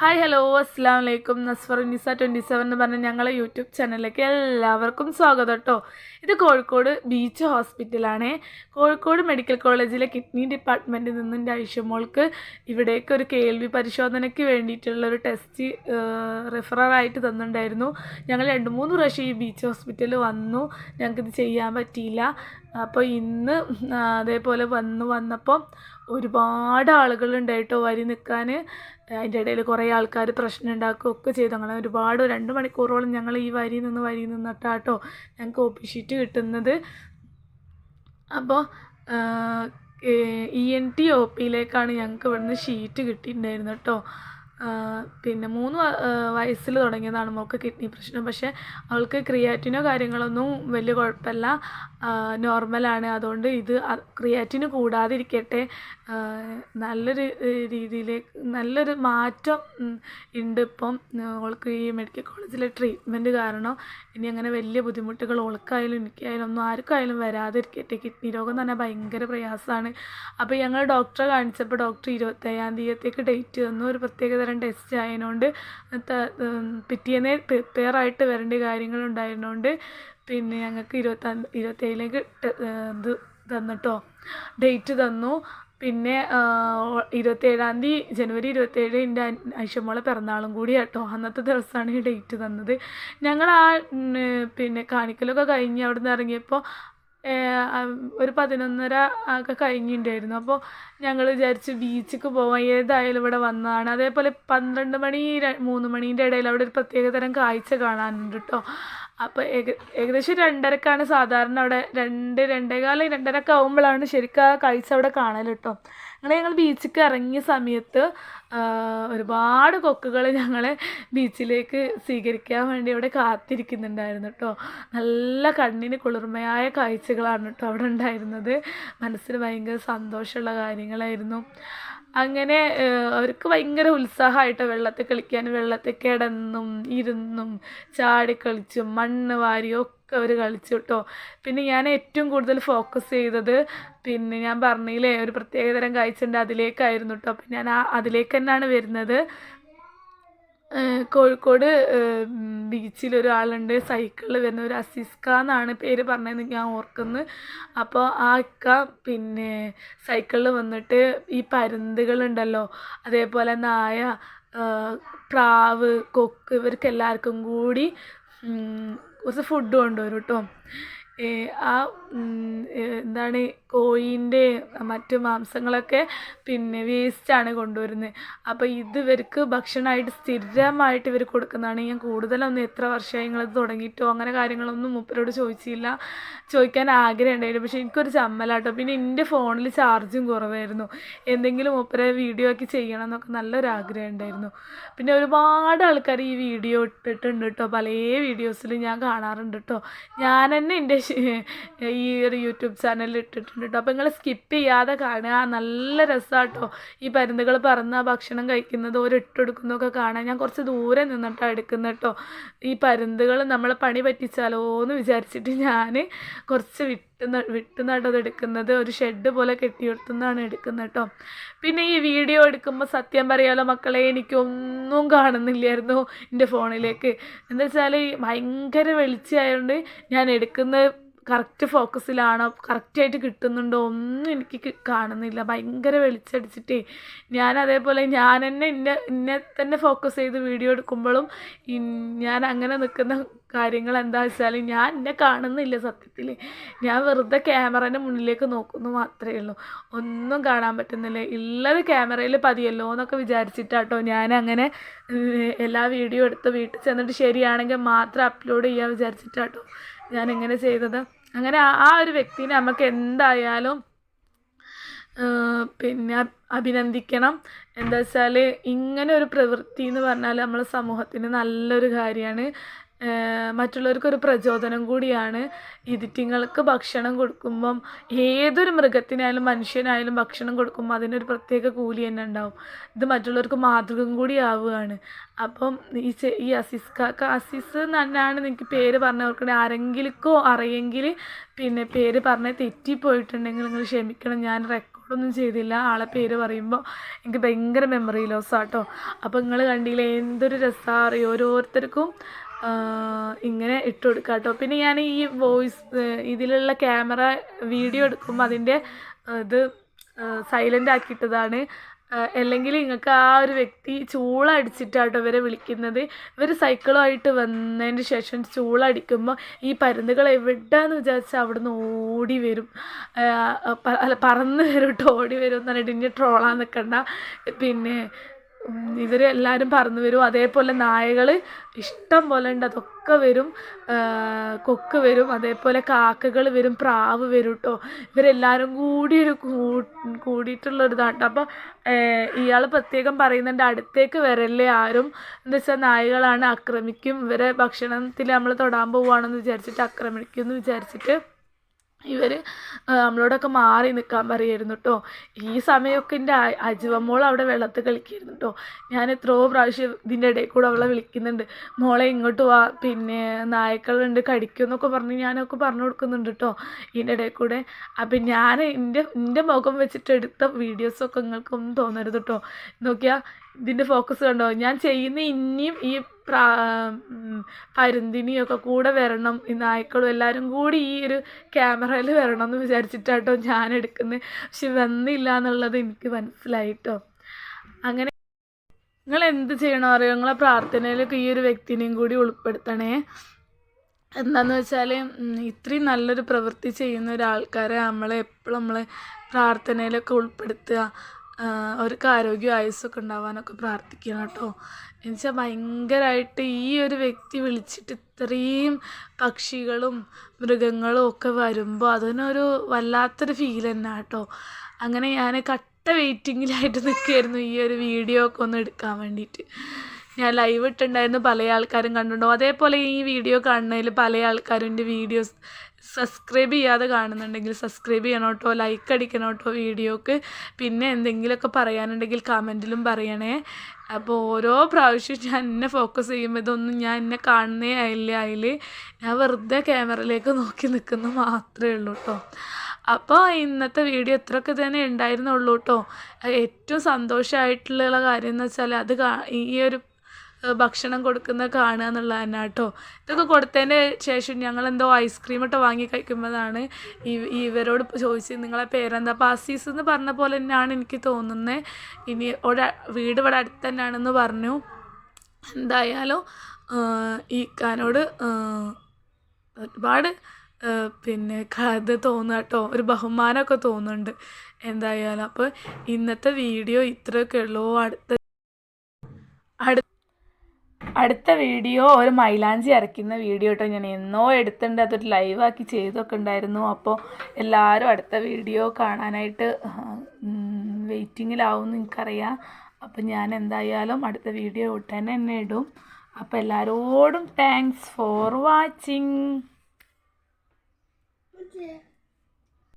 Hi hello അസ്സാം വലൈക്കും നസ്ഫർ നിസ twenty seven എന്ന് പറഞ്ഞ ഞങ്ങളെ യൂട്യൂബ് ചാനലിലേക്ക് എല്ലാവർക്കും സ്വാഗതം കേട്ടോ ഇത് കോഴിക്കോട് ബീച്ച് ഹോസ്പിറ്റലാണ് കോഴിക്കോട് മെഡിക്കൽ കോളേജിലെ കിഡ്നി ഡിപ്പാർട്ട്മെന്റിൽ നിന്ന് എന്റെ ഐഷമോൾക്ക് ഇവിടേക്ക് ഒരു കേൾവി പരിശോധനയ്ക്ക് വേണ്ടിയിട്ടുള്ള ഒരു ടെസ്റ്റ് റെഫറായിട്ട് തന്നിട്ടുണ്ടായിരുന്നു. ഞങ്ങൾ രണ്ട് മൂന്ന് പ്രാവശ്യം ഈ ബീച്ച് ഹോസ്പിറ്റലിൽ വന്നു. ഞങ്ങൾക്കിത് ചെയ്യാൻ പറ്റിയില്ല. അപ്പോൾ ഇന്ന് അതേപോലെ വന്ന് വന്നപ്പം ഒരുപാട് ആളുകളുണ്ടായിട്ടോ വരി നിൽക്കാൻ. അതിന്റെ ഇടയിൽ കുറേ ആൾക്കാർ പ്രശ്നം ഉണ്ടാക്കുകയൊക്കെ ചെയ്തു. അങ്ങനെ ഒരുപാട് രണ്ട് മണിക്കൂറോളം ഞങ്ങൾ ഈ വരി നിന്ന് വരി നിന്നിട്ടാട്ടോ ഞങ്ങൾക്ക് ഒ ഷീറ്റ് കിട്ടുന്നത്. അപ്പോൾ ഇ എൻ ടി ഒ പിയിലേക്കാണ് ഞങ്ങൾക്ക് ഇവിടുന്ന് ഷീറ്റ് കിട്ടിയിട്ടുണ്ടായിരുന്നു കേട്ടോ പിന്നെ മൂന്ന് വയസ്സിൽ തുടങ്ങിയതാണ് മോൾക്ക് കിഡ്നി പ്രശ്നം. പക്ഷേ അവൾക്ക് ക്രിയാറ്റിനോ കാര്യങ്ങളൊന്നും വലിയ കുഴപ്പമില്ല. നോർമലാണ്. അതുകൊണ്ട് ഇത് ക്രിയാറ്റിന് കൂടാതിരിക്കട്ടെ. നല്ലൊരു രീതിയിൽ നല്ലൊരു മാറ്റം ഉണ്ട് ഇപ്പം. അവൾക്ക് ഈ മെഡിക്കൽ കോളേജിലെ ട്രീറ്റ്മെന്റ് കാരണം ഇനി അങ്ങനെ വലിയ ബുദ്ധിമുട്ടുകൾ ഓൾക്കായാലും എനിക്കായാലും ഒന്നും ആർക്കായാലും വരാതിരിക്കട്ടെ. കിഡ്നി രോഗം എന്ന് പറഞ്ഞാൽ ഭയങ്കര പ്രയാസമാണ്. അപ്പോൾ ഞങ്ങൾ ഡോക്ടറെ കാണിച്ചപ്പോൾ ഡോക്ടർ ഇരുപത്തയ്യാം തീയതിക്ക് ഡേറ്റ് തന്നു. ഒരു പ്രത്യേക തരം ടെസ്റ്റ് ആയതുകൊണ്ട് പിറ്റേന്നേ പ്രിപ്പയർ ആയിട്ട് വരേണ്ട കാര്യങ്ങളുണ്ടായിരുന്നതുകൊണ്ട് പിന്നെ ഞങ്ങൾക്ക് ഇരുപത്തി ഇരുപത്തേഴിലേക്ക് ഇത് തന്നിട്ടോ. ഡേറ്റ് തന്നു. പിന്നെ ഇരുപത്തേഴാം തീയതി ജനുവരി ഇരുപത്തേഴ് എന്റെ ഐഷമോളെ പിറന്നാളും കൂടി കേട്ടോ അന്നത്തെ ദിവസമാണ് ഈ ഡേറ്റ് തന്നത്. ഞങ്ങൾ ആ പിന്നെ കാണിക്കലൊക്കെ കഴിഞ്ഞ് അവിടെ നിന്ന് ഇറങ്ങിയപ്പോൾ ഒരു പതിനൊന്നര ഒക്കെ കഴിഞ്ഞിട്ടുണ്ടായിരുന്നു അപ്പോൾ ഞങ്ങൾ വിചാരിച്ച് ബീച്ചിക്ക് പോവാം. ഏതായാലും ഇവിടെ വന്നതാണ്. അതേപോലെ പന്ത്രണ്ട് മണി മൂന്ന് മണീന്റെ ഇടയിൽ അവിടെ ഒരു പ്രത്യേക തരം കാഴ്ച കാണാനുണ്ട് കേട്ടോ അപ്പോൾ ഏക ഏകദേശം രണ്ടരക്കാണ് സാധാരണ അവിടെ. രണ്ട് രണ്ടേകാലം രണ്ടരക്ക് ആകുമ്പോഴാണ് ശരിക്കും ആ കാഴ്ച അവിടെ കാണൽ കേട്ടോ അങ്ങനെ ഞങ്ങൾ ബീച്ചിലേക്ക് ഇറങ്ങിയ സമയത്ത് ഒരുപാട് കൊക്കുകൾ ഞങ്ങളെ ബീച്ചിലേക്ക് സ്വീകരിക്കാൻ വേണ്ടി അവിടെ കാത്തിരിക്കുന്നുണ്ടായിരുന്നു കേട്ടോ നല്ല കണ്ണിന് കുളിർമയായ കാഴ്ചകളാണ് കേട്ടോ അവിടെ ഉണ്ടായിരുന്നത്. മനസ്സിന് ഭയങ്കര സന്തോഷമുള്ള കാര്യങ്ങളായിരുന്നു. അങ്ങനെ അവർക്ക് ഭയങ്കര ഉത്സാഹമായിട്ട് വെള്ളത്തിൽ കളിക്കാൻ വെള്ളത്തിൽ കിടന്നും ഇരുന്നും ചാടിക്കളിച്ചും മണ്ണ് വാരിയും ഒക്കെ അവർ കളിച്ചു കേട്ടോ പിന്നെ ഞാൻ ഏറ്റവും കൂടുതൽ ഫോക്കസ് ചെയ്തത് പിന്നെ ഞാൻ പറഞ്ഞില്ലേ ഒരു പ്രത്യേകതരം കാഴ്ച ഉണ്ട് അതിലേക്കായിരുന്നു കേട്ടോ അപ്പം ഞാൻ ആ അതിലേക്ക് തന്നെയാണ് വരുന്നത്. കോഴിക്കോട് ബീച്ചിൽ ഒരാളുണ്ട് സൈക്കിളിൽ വരുന്ന ഒരു അസിസ്ക എന്നാണ് പേര് പറഞ്ഞതെന്ന് ഞാൻ ഓർക്കുന്നു. അപ്പോൾ ആ ഇക്ക പിന്നെ സൈക്കിളിൽ വന്നിട്ട് ഈ പരുന്തുകളുണ്ടല്ലോ അതേപോലെ നായ പ്രാവ് കൊക്ക് ഇവർക്ക് എല്ലാവർക്കും കൂടി കുറച്ച് ഫുഡ് കൊണ്ടുവരും കേട്ടോ ആ എന്താണ് കോഴീന്റെ മറ്റു മാംസങ്ങളൊക്കെ പിന്നെ വേസ്റ്റാണ് കൊണ്ടുവരുന്നത്. അപ്പോൾ ഇത് ഇവർക്ക് ഭക്ഷണമായിട്ട് സ്ഥിരമായിട്ട് ഇവർ കൊടുക്കുന്നതാണ്. ഞാൻ കൂടുതലൊന്നും എത്ര വർഷമായി നിങ്ങളത് തുടങ്ങിയിട്ടോ അങ്ങനെ കാര്യങ്ങളൊന്നും മൂപ്പരോട് ചോദിച്ചില്ല. ചോദിക്കാൻ ആഗ്രഹം ഉണ്ടായിരുന്നു പക്ഷേ എനിക്കൊരു ചമ്മലാട്ടോ. പിന്നെ എന്റെ ഫോണിൽ ചാർജും കുറവായിരുന്നു. എന്തെങ്കിലും മൂപ്പരെ വീഡിയോ ആക്കി ചെയ്യണം എന്നൊക്കെ നല്ലൊരു ആഗ്രഹം ഉണ്ടായിരുന്നു. പിന്നെ ഒരുപാട് ആൾക്കാർ ഈ വീഡിയോ ഇട്ടിട്ടുണ്ട് കേട്ടോ. പല വീഡിയോസിലും ഞാൻ കാണാറുണ്ട് കേട്ടോ. ഞാൻ തന്നെ എന്റെ ഈ ഒരു യൂട്യൂബ് ചാനലിൽ ഇട്ടിട്ടുണ്ട് കേട്ടോ അപ്പോൾ നിങ്ങൾ സ്കിപ്പ് ചെയ്യാതെ കാണുക. നല്ല രസമാട്ടോ ഈ പരുന്തുകൾ പറന്ന് ഭക്ഷണം കഴിക്കുന്നത് ഒരു ഇട്ടെടുക്കുന്നതൊക്കെ കാണാൻ. ഞാൻ കുറച്ച് ദൂരെ നിന്നിട്ടാണ് എടുക്കുന്നത് കേട്ടോ ഈ പരുന്തുകൾ നമ്മളെ പണി പറ്റിച്ചാലോ എന്ന് വിചാരിച്ചിട്ട് ഞാൻ കുറച്ച് വിട്ട് വിട്ട് നടത് എടുക്കുന്നത് ഒരു ഷെഡ് പോലെ കെട്ടിയെടുത്തുനിന്നാണ് എടുക്കുന്നത് കേട്ടോ പിന്നെ ഈ വീഡിയോ എടുക്കുമ്പോൾ സത്യം പറയാലോ മക്കളെ എനിക്കൊന്നും കാണുന്നില്ലായിരുന്നു എന്റെ ഫോണിലേക്ക് എന്താ വെച്ചാൽ ഭയങ്കര വെളിച്ചമായതുകൊണ്ട് ഞാൻ എടുക്കുന്ന കറക്റ്റ് ഫോക്കസിലാണോ കറക്റ്റായിട്ട് കിട്ടുന്നുണ്ടോ ഒന്നും എനിക്ക് കാണുന്നില്ല. ഭയങ്കര വെളിച്ചടിച്ചിട്ടേ. ഞാൻ അതേപോലെ ഞാൻ തന്നെ എന്നെ എന്നെ തന്നെ ഫോക്കസ് ചെയ്ത് വീഡിയോ എടുക്കുമ്പോഴും ഞാൻ അങ്ങനെ നിൽക്കുന്ന കാര്യങ്ങൾ എന്താ വെച്ചാൽ ഞാൻ എന്നെ കാണുന്നില്ല സത്യത്തിൽ ഞാൻ വെറുതെ ക്യാമറേന്റെ മുന്നിലേക്ക് നോക്കുന്നു മാത്രമേ ഉള്ളൂ. ഒന്നും കാണാൻ പറ്റുന്നില്ല. ഉള്ളത് ക്യാമറയിൽ പതിയല്ലോ എന്നൊക്കെ വിചാരിച്ചിട്ടാട്ടോ ഞാൻ അങ്ങനെ എല്ലാ വീഡിയോ എടുത്ത് വീട്ടിൽ ചെന്നിട്ട് ശരിയാണെങ്കിൽ മാത്രം അപ്ലോഡ് ചെയ്യാൻ വിചാരിച്ചിട്ടാട്ടോ ഞാൻ എങ്ങനെ ചെയ്തത്. അങ്ങനെ ആ ഒരു വ്യക്തിനെ നമുക്ക് എന്തായാലും പിന്നെ അഭിനന്ദിക്കണം. എന്താ വെച്ചാൽ ഇങ്ങനെ ഒരു പ്രവൃത്തി എന്ന് പറഞ്ഞാൽ നമ്മളെ സമൂഹത്തിന് നല്ലൊരു കാര്യമാണ് മറ്റുള്ളവർക്കൊരു പ്രചോദനം കൂടിയാണ് ഇതിറ്റിങ്ങൾക്ക് ഭക്ഷണം കൊടുക്കുമ്പം ഏതൊരു മൃഗത്തിനായാലും മനുഷ്യനായാലും ഭക്ഷണം കൊടുക്കുമ്പോൾ അതിനൊരു പ്രത്യേക കൂലി തന്നെ ഉണ്ടാവും. ഇത് മറ്റുള്ളവർക്ക് മാതൃകം കൂടി ആവുകയാണ്. അപ്പം ഈ ഈ അസിസ് കാക്ക അസിസ് തന്നെയാണ് എനിക്ക് പേര് പറഞ്ഞവർക്കുണ്ട് ആരെങ്കിലുക്കോ അറിയെങ്കിൽ പിന്നെ പേര് പറഞ്ഞ് തെറ്റിപ്പോയിട്ടുണ്ടെങ്കിൽ നിങ്ങൾ ക്ഷമിക്കണം. ഞാൻ റെക്കോർഡ് റെക്കോർഡൊന്നും ചെയ്തില്ല. ആളെ പേര് പറയുമ്പോൾ എനിക്ക് ഭയങ്കര മെമ്മറി ലോസ് ആട്ടോ. അപ്പോൾ നിങ്ങൾ കണ്ടില്ലേ എന്തൊരു രസമാണ് അറിയോ? ഓരോരുത്തർക്കും ഇങ്ങനെ ഇട്ട് കൊടുക്കുക കേട്ടോ പിന്നെ ഞാൻ ഈ വോയിസ് ഇതിലുള്ള ക്യാമറ വീഡിയോ എടുക്കുമ്പോൾ അതിന്റെ ഇത് സൈലന്റ് ആക്കിയിട്ടതാണ്. അല്ലെങ്കിൽ നിങ്ങൾക്ക് ആ ഒരു വ്യക്തി ചൂളടിച്ചിട്ടാട്ടോ ഇവരെ വിളിക്കുന്നത്. ഇവർ സൈക്കിളുമായിട്ട് വന്നതിന് ശേഷം ചൂളടിക്കുമ്പോൾ ഈ പരുന്തുകൾ എവിടെയാന്ന് വിചാരിച്ചാൽ അവിടുന്ന് ഓടി വരും. അല്ല പറന്ന് വരും കേട്ടോ ഓടി വരും എന്ന് പറഞ്ഞിട്ട് ഇനി ട്രോളാൻ നിൽക്കണ്ട പിന്നെ ഇവർ എല്ലാവരും പറന്ന് വരും. അതേപോലെ നായകൾ ഇഷ്ടം പോലെ ഉണ്ട്. അതൊക്കെ വരും. കൊക്ക് വരും. അതേപോലെ കാക്കകൾ വരും. പ്രാവ് വരും കേട്ടോ ഇവരെല്ലാവരും കൂടി ഒരു കൂ- കൂടിയിട്ടുള്ളൊരിതാണ് അപ്പോൾ ഇയാൾ പ്രത്യേകം പറയുന്നുണ്ട് അടുത്തേക്ക് വരല്ലേ ആരും? എന്ന് വെച്ചാൽ നായകളാണ് ആക്രമിക്കും. ഇവരെ ഭക്ഷണത്തിൽ നമ്മൾ തൊടാൻ പോവുകയാണെന്ന് വിചാരിച്ചിട്ട് ആക്രമിക്കും എന്ന് വിചാരിച്ചിട്ട്. ഇവർ നമ്മളോടൊക്കെ മാറി നിൽക്കാൻ പറയുമായിരുന്നു കേട്ടോ ഈ സമയമൊക്കെ എന്റെ അജുവമ്മോൾ അവിടെ വെള്ളത്തിൽ കളിക്കായിരുന്നു കേട്ടോ ഞാൻ എത്രയോ പ്രാവശ്യം ഇതിന്റെ ഇടയിൽ കൂടെ അവളെ വിളിക്കുന്നുണ്ട്. മോളെ ഇങ്ങോട്ട് വാ പിന്നെ നായക്കളുണ്ട് കടിക്കും എന്നൊക്കെ പറഞ്ഞ് ഞാനൊക്കെ പറഞ്ഞു കൊടുക്കുന്നുണ്ട് കേട്ടോ ഇതിന്റെ ഇടയിൽ കൂടെ. അപ്പം ഞാൻ എന്റെ എന്റെ മുഖം വെച്ചിട്ട് എടുത്ത വീഡിയോസൊക്കെ നിങ്ങൾക്കൊന്നും തോന്നരുത് കേട്ടോ നോക്കിയാൽ ഇതിന്റെ ഫോക്കസ് കണ്ടോ? ഞാൻ ചെയ്യുന്ന ഇനിയും ഈ പ്രാ പരുന്തിനിയൊക്കെ കൂടെ വരണം. ഈ നായ്ക്കളും എല്ലാവരും കൂടി ഈ ഒരു ക്യാമറയിൽ വരണം എന്ന് വിചാരിച്ചിട്ടാട്ടോ ഞാൻ എടുക്കുന്നത് പക്ഷെ വന്നില്ല എന്നുള്ളത് എനിക്ക് മനസ്സിലായിട്ടോ. അങ്ങനെ നിങ്ങൾ എന്ത് ചെയ്യണോ അറിയോ? നിങ്ങളെ പ്രാർത്ഥനയിലൊക്കെ ഈ ഒരു വ്യക്തിനെയും കൂടി ഉൾപ്പെടുത്തണേ. എന്താന്ന് വെച്ചാൽ ഇത്രയും നല്ലൊരു പ്രവൃത്തി ചെയ്യുന്ന ഒരാൾക്കാരെ നമ്മളെ എപ്പോഴും നമ്മൾ പ്രാർത്ഥനയിലൊക്കെ ഉൾപ്പെടുത്തുക. അവർക്ക് ആരോഗ്യം ആയുസ്സൊക്കെ ഉണ്ടാവാനൊക്കെ പ്രാർത്ഥിക്കണം കേട്ടോ. എന്നുവെച്ചാൽ ഭയങ്കരമായിട്ട് ഈ ഒരു വ്യക്തി വിളിച്ചിട്ട് ഇത്രയും പക്ഷികളും മൃഗങ്ങളും ഒക്കെ വരുമ്പോൾ അതിനൊരു വല്ലാത്തൊരു ഫീൽ തന്നെ കേട്ടോ. അങ്ങനെ ഞാൻ കട്ട വെയിറ്റിങ്ങിലായിട്ട് നിൽക്കുകയായിരുന്നു ഈ ഒരു വീഡിയോ ഒക്കെ ഒന്ന് എടുക്കാൻ വേണ്ടിയിട്ട് ഞാൻ ലൈവ് ഇട്ടുണ്ടായിരുന്നു പല ആൾക്കാരും കണ്ടുണ്ടോ അതേപോലെ ഈ വീഡിയോ കാണുന്നതിൽ പല ആൾക്കാരും എന്റെ വീഡിയോസ് സബ്സ്ക്രൈബ് ചെയ്യാതെ കാണുന്നുണ്ടെങ്കിൽ സബ്സ്ക്രൈബ് ചെയ്യണം കേട്ടോ ലൈക്ക് അടിക്കണം കേട്ടോ വീഡിയോക്ക് പിന്നെ എന്തെങ്കിലുമൊക്കെ പറയാനുണ്ടെങ്കിൽ കമന്റിലും പറയണേ. അപ്പോൾ ഓരോ പ്രാവശ്യവും ഞാൻ എന്നെ ഫോക്കസ് ചെയ്യുമ്പോൾ ഇതൊന്നും ഞാൻ എന്നെ കാണുന്നേ ആയില്ല അതിൽ ഞാൻ വെറുതെ ക്യാമറയിലേക്ക് നോക്കി നിൽക്കുന്ന മാത്രമേ ഉള്ളൂ കേട്ടോ അപ്പോൾ ഇന്നത്തെ വീഡിയോ ഇത്രയൊക്കെ തന്നെ ഉണ്ടായിരുന്നുള്ളൂ കേട്ടോ ഏറ്റവും സന്തോഷമായിട്ടുള്ള കാര്യം എന്ന് വെച്ചാൽ അത് ഈ ഒരു ഭക്ഷണം കൊടുക്കുന്ന കാണുക എന്നുള്ളത് തന്നെ കേട്ടോ. ഇതൊക്കെ കൊടുത്തതിന് ശേഷം ഞങ്ങളെന്തോ ഐസ്ക്രീം ഒക്കെ വാങ്ങി കഴിക്കുമ്പോഴാണ് ഈ ഇവരോട് ചോദിച്ചത് നിങ്ങളെ പേരെന്താ? അപ്പോൾ അസീസ് എന്ന് പറഞ്ഞ പോലെ തന്നെയാണ് എനിക്ക് തോന്നുന്നത് ഇനി ഒരു വീട് ഇവിടെ അടുത്ത് തന്നെയാണെന്ന് പറഞ്ഞു. എന്തായാലും ഈ കാനോട് ഒരുപാട് പിന്നെ കഥ തോന്നുക കേട്ടോ. ഒരു ബഹുമാനമൊക്കെ തോന്നുന്നുണ്ട് എന്തായാലും. അപ്പോൾ ഇന്നത്തെ വീഡിയോ ഇത്രയൊക്കെ ഉള്ളൂ. അടുത്ത അടുത്ത അടുത്ത വീഡിയോ ഒരു മൈലാഞ്ചി അരയ്ക്കുന്ന വീഡിയോ കേട്ടോ. ഞാൻ എന്നോ എടുത്തിട്ടുണ്ട്. അതൊരു ലൈവാക്കി ചെയ്തൊക്കെ ഉണ്ടായിരുന്നു. അപ്പോൾ എല്ലാവരും അടുത്ത വീഡിയോ കാണാനായിട്ട് വെയിറ്റിങ്ങിലാവും എനിക്കറിയാം. അപ്പം ഞാൻ എന്തായാലും അടുത്ത വീഡിയോ ഉടനെ തന്നെ ഇടും. അപ്പോൾ എല്ലാവരോടും താങ്ക്സ് ഫോർ വാച്ചിങ്